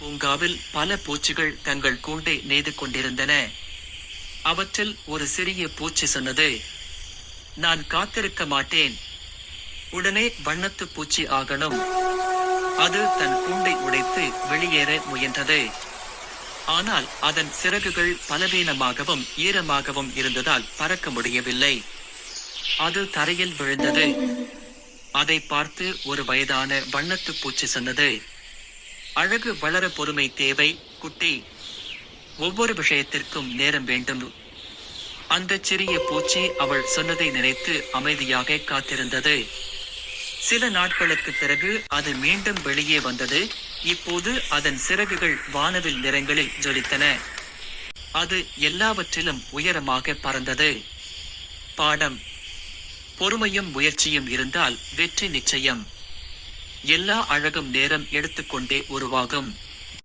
பூங்காவில் பல பூச்சிகள் தங்கள் கூண்டை நெய்து கொண்டிருந்தன. அவற்றில் ஒரு சிறிய பூச்சி சொன்னது நான் காத்திருக்க மாட்டேன். உடனே வண்ணத்து பூச்சி ஆகணும். அது தன் கூண்டை உடைத்து வெளியேற முயன்றது. ஆனால் அதன் சிறகுகள் பலவீனமாகவும் ஈரமாகவும் இருந்ததால் பறக்க முடியவில்லை. அது தரையில் விழுந்தது. அதை பார்த்து ஒரு வயதான வண்ணத்து பூச்சி சொன்னது அழகு வளர பொறுமை தேவை குட்டி. ஒவ்வொரு விஷயத்திற்கும் நேரம் வேண்டும். அந்த சிறிய பூச்சி அவள் சொன்னதை நினைத்து அமைதியாக காத்திருந்தது. சில நாட்களுக்கு பிறகு அது மீண்டும் வெளியே வந்தது. இப்போது அதன் சிறகுகள் வானவில் நிறங்களில் ஜொலித்தன. அது எல்லாவற்றிலும் உயரமாக பறந்தது. பாடம். பொறுமையும் முயற்சியும் இருந்தால் வெற்றி நிச்சயம். எல்லா அழகும் நேரம் எடுத்துக்கொண்டே உருவாகும்.